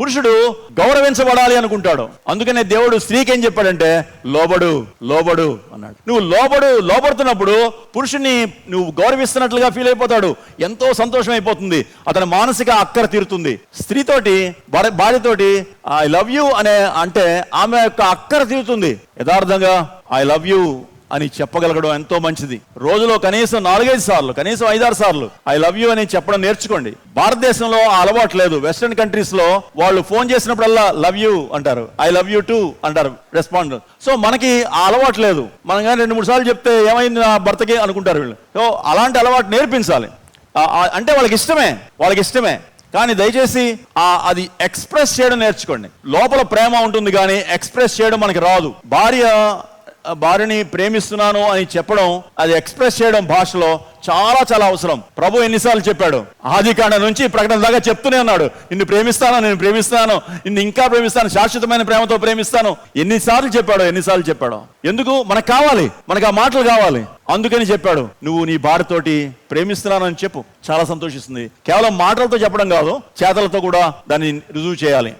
పురుషుడు గౌరవించబడాలి అనుకుంటాడు. అందుకనే దేవుడు స్త్రీకి ఏం చెప్పాడంటే లోబడు లోబడు అన్నాడు. నువ్వు లోబడు లోబడుతున్నప్పుడు పురుషుని నువ్వు గౌరవిస్తున్నట్లుగా ఫీల్ అయిపోతాడు. ఎంతో సంతోషం అయిపోతుంది. అతని మానసిక అక్కర తీరుతుంది. స్త్రీతోటి భార్యతోటి ఐ లవ్ యూ అనే అంటే ఆమె యొక్క అక్కర తీరుతుంది. యథార్థంగా ఐ లవ్ యూ అని చెప్పగలగడం ఎంతో మంచిది. రోజులో కనీసం నాలుగైదు సార్లు కనీసం ఐదారు సార్లు ఐ లవ్ యూ అని చెప్పడం నేర్చుకోండి. భారతదేశంలో ఆ అలవాటు లేదు. వెస్ట్రన్ కంట్రీస్లో వాళ్ళు ఫోన్ చేసినప్పుడల్లా లవ్ యూ అంటారు. ఐ లవ్ యూ టూ అంటారు రెస్పాండ్. సో మనకి ఆ అలవాటు లేదు. మనం కానీ రెండు మూడు సార్లు చెప్తే ఏమైంది నా భర్తకి అనుకుంటారు వీళ్ళు. సో అలాంటి అలవాటు నేర్పించాలి. అంటే వాళ్ళకి ఇష్టమే వాళ్ళకి ఇష్టమే. కానీ దయచేసి ఆ అది ఎక్స్ప్రెస్ చేయడం నేర్చుకోండి. లోపల ప్రేమ ఉంటుంది కానీ ఎక్స్ప్రెస్ చేయడం మనకి రాదు. భార్య భార్యని ప్రేమిస్తున్నాను అని చెప్పడం అది ఎక్స్ప్రెస్ చేయడం భాషలో చాలా చాలా అవసరం. ప్రభు ఎన్నిసార్లు చెప్పాడు ఆది కాండ నుంచి ప్రకటన దాకా చెప్తూనే ఉన్నాడు. నిన్ను ప్రేమిస్తాను నేను ప్రేమిస్తాను నిన్ను ఇంకా ప్రేమిస్తాను శాశ్వతమైన ప్రేమతో ప్రేమిస్తాను. ఎన్నిసార్లు చెప్పాడో ఎన్నిసార్లు చెప్పాడో? ఎందుకు? మనకు కావాలి మనకు ఆ మాటలు కావాలి. అందుకని చెప్పాడు నువ్వు నీ భార్యతోటి ప్రేమిస్తున్నాను అని చెప్పు. చాలా సంతోషిస్తుంది. కేవలం మాటలతో చెప్పడం కాదు చేతలతో కూడా దాన్ని రుజువు చేయాలి.